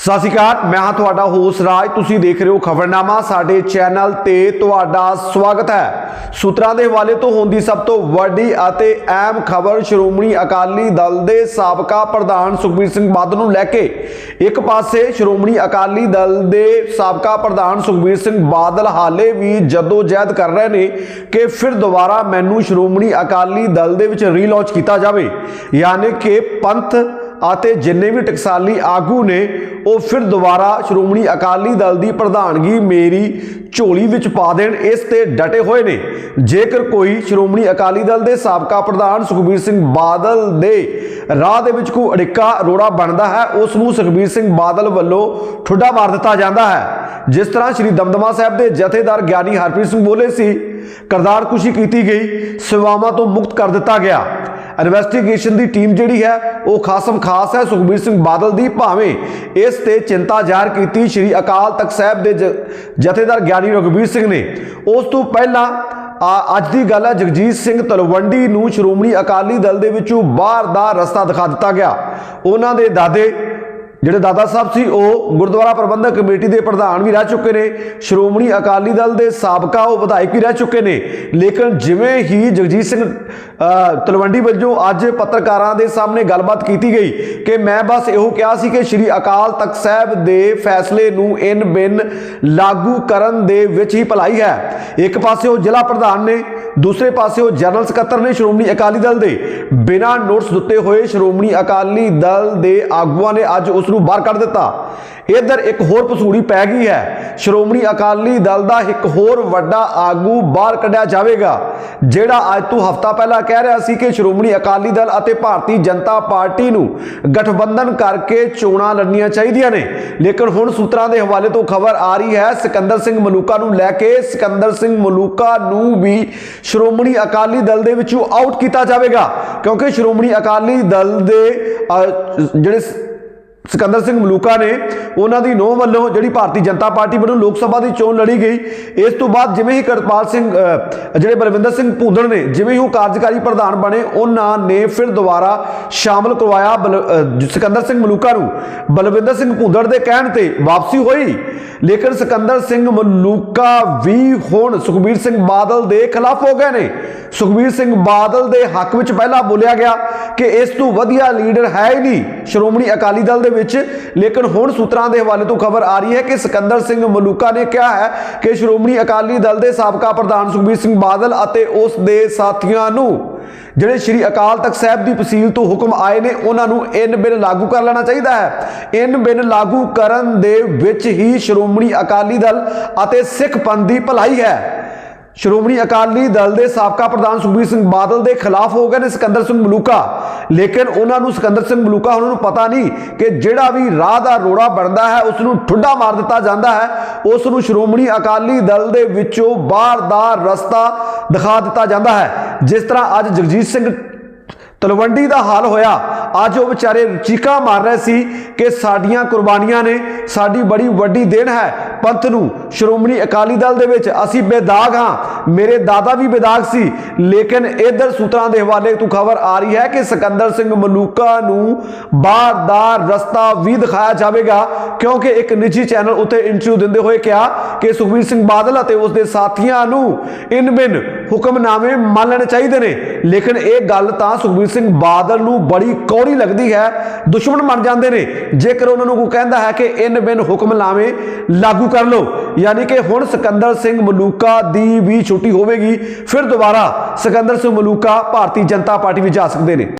ਸਤਿ ਸ਼੍ਰੀ ਅਕਾਲ, ਮੈਂ ਹਾਂ ਤੁਹਾਡਾ ਹੋਸ ਰਾਜ। ਤੁਸੀਂ ਦੇਖ ਰਹੇ ਹੋ ਖਬਰਨਾਮਾ, ਸਾਡੇ ਚੈਨਲ ਤੇ ਤੁਹਾਡਾ ਸਵਾਗਤ ਹੈ। ਸੂਤਰਾਂ ਦੇ ਹਵਾਲੇ ਤੋਂ ਹੁੰਦੀ ਸਭ ਤੋਂ ਵੱਡੀ ਅਤੇ ਅਹਿਮ ਖਬਰ ਸ਼੍ਰੋਮਣੀ ਅਕਾਲੀ ਦਲ ਦੇ ਸਾਬਕਾ ਪ੍ਰਧਾਨ ਸੁਖਬੀਰ ਸਿੰਘ ਬਾਦਲ ਨੂੰ ਲੈ ਕੇ। ਇੱਕ ਪਾਸੇ ਸ਼੍ਰੋਮਣੀ ਅਕਾਲੀ ਦਲ ਦੇ ਸਾਬਕਾ ਪ੍ਰਧਾਨ ਸੁਖਬੀਰ ਸਿੰਘ ਬਾਦਲ ਹਾਲੇ ਵੀ ਜਦੋਜਹਿਦ ਕਰ ਰਹੇ ਨੇ ਕਿ ਫਿਰ ਦੁਬਾਰਾ ਮੈਨੂੰ ਸ਼੍ਰੋਮਣੀ ਅਕਾਲੀ ਦਲ ਦੇ ਵਿੱਚ ਰੀਲਾਂਚ ਕੀਤਾ ਜਾਵੇ। ਯਾਨੀ ਕਿ ਪੰਥ ਅਤੇ ਜਿੰਨੇ ਵੀ ਟਕਸਾਲੀ ਆਗੂ ਨੇ, ਉਹ ਫਿਰ ਦੁਬਾਰਾ ਸ਼੍ਰੋਮਣੀ ਅਕਾਲੀ ਦਲ ਦੀ ਪ੍ਰਧਾਨਗੀ ਮੇਰੀ ਝੋਲੀ ਵਿੱਚ ਪਾ ਦੇਣ, ਇਸ ਤੇ ਡਟੇ ਹੋਏ ਨੇ। ਜੇਕਰ ਕੋਈ ਸ਼੍ਰੋਮਣੀ ਅਕਾਲੀ ਦਲ ਦੇ ਸਾਬਕਾ ਪ੍ਰਧਾਨ ਸੁਖਬੀਰ ਸਿੰਘ ਬਾਦਲ ਦੇ ਰਾਹ ਦੇ ਵਿੱਚ ਕੋਈ ਅੜਿੱਕਾ ਰੋੜਾ ਬਣਦਾ ਹੈ, ਉਸ ਨੂੰ ਸੁਖਬੀਰ ਸਿੰਘ ਬਾਦਲ ਵੱਲੋਂ ਠੁੱਡਾ ਮਾਰ ਦਿੱਤਾ ਜਾਂਦਾ ਹੈ। ਜਿਸ ਤਰ੍ਹਾਂ ਸ੍ਰੀ ਦਮਦਮਾ ਸਾਹਿਬ ਦੇ ਜਥੇਦਾਰ ਗਿਆਨੀ ਹਰਪ੍ਰੀਤ ਸਿੰਘ ਬੋਲੇ ਸੀ, ਕਰਦਾਰ ਕੁਸ਼ੀ ਕੀਤੀ ਗਈ, ਸੇਵਾਵਾਂ ਤੋਂ ਮੁਕਤ ਕਰ ਦਿੱਤਾ ਗਿਆ। ਇਨਵੈਸਟੀਗੇਸ਼ਨ ਦੀ ਟੀਮ ਜਿਹੜੀ ਹੈ, ਉਹ ਖਾਸਮ ਖਾਸ ਹੈ। ਸੁਖਬੀਰ ਸਿੰਘ ਬਾਦਲ ਦੀ ਭਾਵੇਂ ਇਸ ਤੇ ਚਿੰਤਾ ਜ਼ਾਹਰ ਕੀਤੀ, ਸ੍ਰੀ ਅਕਾਲ ਤਖਤ ਸਾਹਿਬ ਦੇ ਜ- ਜਥੇਦਾਰ ਗਿਆਨੀ ਰਘਬੀਰ ਸਿੰਘ ਨੇ। ਉਸ ਤੋਂ ਪਹਿਲਾਂ ਅੱਜ ਦੀ ਗੱਲ ਹੈ, ਜਗਜੀਤ ਸਿੰਘ ਤਲਵੰਡੀ ਨੂੰ ਸ਼੍ਰੋਮਣੀ ਅਕਾਲੀ ਦਲ ਦੇ ਵਿੱਚੋਂ ਬਾਹਰ ਦਾ ਰਸਤਾ ਦਿਖਾ ਦਿੱਤਾ ਗਿਆ। ਉਹਨਾਂ ਦੇ ਦਾਦੇ ਜਿਹੜੇ ਦਾਦਾ ਸਾਹਿਬ ਸੀ, ਉਹ ਗੁਰਦੁਆਰਾ ਪ੍ਰਬੰਧਕ ਕਮੇਟੀ ਦੇ ਪ੍ਰਧਾਨ ਵੀ ਰਹਿ ਚੁੱਕੇ ਨੇ। ਸ਼੍ਰੋਮਣੀ ਅਕਾਲੀ ਦਲ ਦੇ ਸਾਬਕਾ ਉਹ ਵਿਧਾਇਕ ਵੀ ਰਹਿ ਚੁੱਕੇ ਨੇ। ਲੇਕਿਨ ਜਿਵੇਂ ਹੀ ਜਗਜੀਤ ਸਿੰਘ ਤਲਵੰਡੀ ਵੱਲੋਂ ਅੱਜ ਪੱਤਰਕਾਰਾਂ ਦੇ ਸਾਹਮਣੇ ਗੱਲਬਾਤ ਕੀਤੀ ਗਈ ਕਿ ਮੈਂ ਬਸ ਇਹੋ ਕਿਹਾ ਸੀ ਕਿ ਸ਼੍ਰੀ ਅਕਾਲ ਤਖਤ ਸਾਹਿਬ ਦੇ ਫੈਸਲੇ ਨੂੰ ਇਨ ਬਿਨ ਲਾਗੂ ਕਰਨ ਦੇ ਵਿੱਚ ਹੀ ਭਲਾਈ ਹੈ। ਇੱਕ ਪਾਸੇ ਉਹ ਜ਼ਿਲ੍ਹਾ ਪ੍ਰਧਾਨ ਨੇ ਦੂਸਰੇ ਪਾਸੇ ਉਹ ਜਨਰਲ ਸਕੱਤਰ ਨੇ ਸ਼੍ਰੋਮਣੀ ਅਕਾਲੀ ਦਲ ਦੇ ਬਿਨਾਂ ਨੋਟਿਸ ਦਿੱਤੇ ਹੋਏ ਸ਼੍ਰੋਮਣੀ ਅਕਾਲੀ ਦਲ ਦੇ ਆਗੂਆਂ ਨੇ ਅੱਜ ਉਸ ਨੂੰ ਬਾਹਰ ਕੱਢ ਦਿੱਤਾ। ਇਧਰ ਇੱਕ ਹੋਰ ਪਸੂੜੀ ਪੈ ਗਈ ਹੈ। ਸ਼੍ਰੋਮਣੀ ਅਕਾਲੀ ਦਲ ਦਾ ਇੱਕ ਹੋਰ ਵੱਡਾ ਆਗੂ ਬਾਹਰ ਕੱਢਿਆ ਜਾਵੇਗਾ, ਜਿਹੜਾ ਅੱਜ ਤੋਂ ਹਫ਼ਤਾ ਪਹਿਲਾਂ ਕਹਿ ਰਿਹਾ ਸੀ ਕਿ ਸ਼੍ਰੋਮਣੀ ਅਕਾਲੀ ਦਲ ਅਤੇ ਭਾਰਤੀ ਜਨਤਾ ਪਾਰਟੀ ਨੂੰ ਗਠਬੰਧਨ ਕਰਕੇ ਚੋਣਾਂ ਲੜਨੀਆਂ ਚਾਹੀਦੀਆਂ ਨੇ। ਲੇਕਿਨ ਹੁਣ ਸੂਤਰਾਂ ਦੇ ਹਵਾਲੇ ਤੋਂ ਖਬਰ ਆ ਰਹੀ ਹੈ, ਸਿਕੰਦਰ ਸਿੰਘ ਮਲੂਕਾ ਨੂੰ ਲੈ ਕੇ ਸਿਕੰਦਰ ਸਿੰਘ ਮਲੂਕਾ ਨੂੰ ਵੀ ਸ਼੍ਰੋਮਣੀ ਅਕਾਲੀ ਦਲ ਦੇ ਵਿੱਚੋਂ ਆਊਟ ਕੀਤਾ ਜਾਵੇਗਾ। ਕਿਉਂਕਿ ਸ਼੍ਰੋਮਣੀ ਅਕਾਲੀ ਦਲ ਦੇ ਅਹ, ਜਿਹੜੇ ਸਿਕੰਦਰ ਸਿੰਘ ਮਲੂਕਾ ਨੇ ਉਹਨਾਂ ਦੀ ਨੋਹ ਵੱਲੋਂ ਜਿਹੜੀ ਭਾਰਤੀ ਜਨਤਾ ਪਾਰਟੀ ਵੱਲੋਂ ਲੋਕ ਸਭਾ ਦੀ ਚੋਣ ਲੜੀ ਗਈ। ਇਸ ਤੋਂ ਬਾਅਦ ਜਿਵੇਂ ਹੀ ਕਰਪਾਲ ਸਿੰਘ ਜਿਹੜੇ ਬਲਵਿੰਦਰ ਸਿੰਘ ਭੂੰਦੜ ਨੇ, ਜਿਵੇਂ ਹੀ ਉਹ ਕਾਰਜਕਾਰੀ ਪ੍ਰਧਾਨ ਬਣੇ, ਉਹਨਾਂ ਨੇ ਫਿਰ ਦੁਬਾਰਾ ਸ਼ਾਮਲ ਕਰਵਾਇਆ ਬਲ- ਸਿਕੰਦਰ ਸਿੰਘ ਮਲੂਕਾ ਨੂੰ। ਬਲਵਿੰਦਰ ਸਿੰਘ ਭੂੰਦੜ ਦੇ ਕਹਿਣ ਤੇ ਵਾਪਸੀ ਹੋਈ। ਲੇਕਿਨ ਸਿਕੰਦਰ ਸਿੰਘ ਮਲੂਕਾ ਵੀ ਹੁਣ ਸੁਖਬੀਰ ਸਿੰਘ ਬਾਦਲ ਦੇ ਖਿਲਾਫ ਹੋ ਗਏ ਨੇ। ਸੁਖਬੀਰ ਸਿੰਘ ਬਾਦਲ ਦੇ ਹੱਕ ਵਿੱਚ ਪਹਿਲਾਂ ਬੋਲਿਆ ਗਿਆ। ਕਿ ਇਸ ਤੋਂ ਵਧੀਆ ਲੀਡਰ ਹੈ ਹੀ ਨਹੀਂ ਸ਼੍ਰੋਮਣੀ ਅਕਾਲੀ ਦਲ ਦੇ ਵਿੱਚ। ਲੇਕਿਨ ਹੁਣ ਸੂਤਰਾਂ ਦੇ ਹਵਾਲੇ ਤੋਂ ਖਬਰ ਆ ਰਹੀ ਹੈ ਕਿ ਸਿਕੰਦਰ ਸਿੰਘ ਮਲੂਕਾ ਨੇ ਕਿਹਾ ਹੈ ਕਿ ਸ਼੍ਰੋਮਣੀ ਅਕਾਲੀ ਦਲ ਦੇ ਸਾਬਕਾ ਪ੍ਰਧਾਨ ਸੁਖਬੀਰ ਸਿੰਘ ਬਾਦਲ ਅਤੇ ਉਸ ਦੇ ਸਾਥੀਆਂ ਨੂੰ, ਜਿਹੜੇ ਸ਼੍ਰੀ ਅਕਾਲ ਤਖਤ ਸਾਹਿਬ ਦੀ ਤਹਿਸੀਲ ਤੋਂ ਹੁਕਮ ਆਏ ਨੇ, ਉਹਨਾਂ ਨੂੰ ਇਨ ਬਿਨ ਲਾਗੂ ਕਰ ਲੈਣਾ ਚਾਹੀਦਾ ਹੈ। ਇਨ ਬਿਨ ਲਾਗੂ ਕਰਨ ਦੇ ਵਿੱਚ ਹੀ ਸ਼੍ਰੋਮਣੀ ਅਕਾਲੀ ਦਲ ਅਤੇ ਸਿੱਖ ਪੰਥ ਦੀ ਭਲਾਈ ਹੈ। ਸ਼੍ਰੋਮਣੀ ਅਕਾਲੀ ਦਲ ਦੇ ਸਾਬਕਾ ਪ੍ਰਧਾਨ ਸੁਖਬੀਰ ਸਿੰਘ ਬਾਦਲ ਦੇ ਖਿਲਾਫ ਹੋ ਗਏ ਨੇ ਸਿਕੰਦਰ ਸਿੰਘ ਮਲੂਕਾ। ਲੇਕਿਨ ਉਹਨਾਂ ਨੂੰ ਸਿਕੰਦਰ ਸਿੰਘ ਮਲੂਕਾ, ਉਹਨਾਂ ਨੂੰ ਪਤਾ ਨਹੀਂ ਕਿ ਜਿਹੜਾ ਵੀ ਰਾਹ ਦਾ ਰੋੜਾ ਬਣਦਾ ਹੈ ਉਸ ਨੂੰ ਠੁੱਡਾ ਮਾਰ ਦਿੱਤਾ ਜਾਂਦਾ ਹੈ। ਉਸ ਨੂੰ ਸ਼੍ਰੋਮਣੀ ਅਕਾਲੀ ਦਲ ਦੇ ਵਿੱਚੋਂ ਬਾਹਰ ਦਾ ਰਸਤਾ ਦਿਖਾ ਦਿੱਤਾ ਜਾਂਦਾ ਹੈ। ਜਿਸ ਤਰ੍ਹਾਂ ਅੱਜ ਜਗਜੀਤ ਸਿੰਘ ਤਲਵੰਡੀ ਦਾ ਹਾਲ ਹੋਇਆ। ਅੱਜ ਉਹ ਵਿਚਾਰੇ ਚੀਕਾਂ ਮਾਰ ਰਹੇ ਸੀ ਕਿ ਸਾਡੀਆਂ ਕੁਰਬਾਨੀਆਂ ਨੇ ਸਾਡੀ ਬੜੀ ਵੱਡੀ ਦੇਣ ਹੈ। ਪੰਥ ਨੂੰ ਸ਼੍ਰੋਮਣੀ ਅਕਾਲੀ ਦਲ ਦੇ ਵਿੱਚ ਅਸੀਂ ਬੇਦਾਗ ਹਾਂ। ਮੇਰੇ ਦਾਦਾ ਵੀ ਬੇਦਾਗ ਸੀ। ਲੇਕਿਨ ਇਧਰ ਸੂਤਰਾਂ ਦੇ ਹਵਾਲੇ ਤੋਂ ਖਬਰ ਆ ਰਹੀ ਹੈ ਕਿ ਸਿਕੰਦਰ ਸਿੰਘ ਮਲੂਕਾ ਨੂੰ ਬਾਹਰ ਦਾ ਰਸਤਾ ਵੀ ਦਿਖਾਇਆ ਜਾਵੇਗਾ, ਕਿਉਂਕਿ ਇੱਕ ਨਿੱਜੀ ਚੈਨਲ ਉੱਤੇ ਇੰਟਰਵਿਊ ਦਿੰਦੇ ਹੋਏ ਕਿਹਾ ਕਿ ਸੁਖਬੀਰ ਸਿੰਘ ਬਾਦਲ ਅਤੇ ਉਸ ਦੇ ਸਾਥੀਆਂ ਨੂੰ ਇਨ ਬਿਨ ਹੁਕਮਨਾਮੇ ਮੰਨਣੇ ਚਾਹੀਦੇ ਨੇ। ਲੇਕਿਨ ਇਹ ਗੱਲ ਤਾਂ ਸੁਖਬੀਰ ਸਿੰਘ ਬਾਦਲ ਨੂੰ ਬੜੀ ਕੌੜੀ ਲੱਗਦੀ ਹੈ। ਦੁਸ਼ਮਣ ਬਣ ਜਾਂਦੇ ਨੇ। ਜੇਕਰ ਉਹਨਾਂ ਨੂੰ ਕੋਈ ਕਹਿੰਦਾ ਹੈ ਕਿ ਇਨ ਬਿਨ ਹੁਕਮਨਾਮੇ ਲਾਗੂ ਕਰ ਲਓ, ਯਾਨੀ ਕਿ ਹੁਣ ਸਿਕੰਦਰ ਸਿੰਘ ਮਲੂਕਾ ਦੀ ਵੀ ਛੁੱਟੀ ਹੋਵੇਗੀ, ਫਿਰ ਦੁਬਾਰਾ ਸਿਕੰਦਰ ਸਿੰਘ ਮਲੂਕਾ ਭਾਰਤੀ ਜਨਤਾ ਪਾਰਟੀ ਵਿੱਚ ਜਾ ਸਕਦੇ ਨੇ।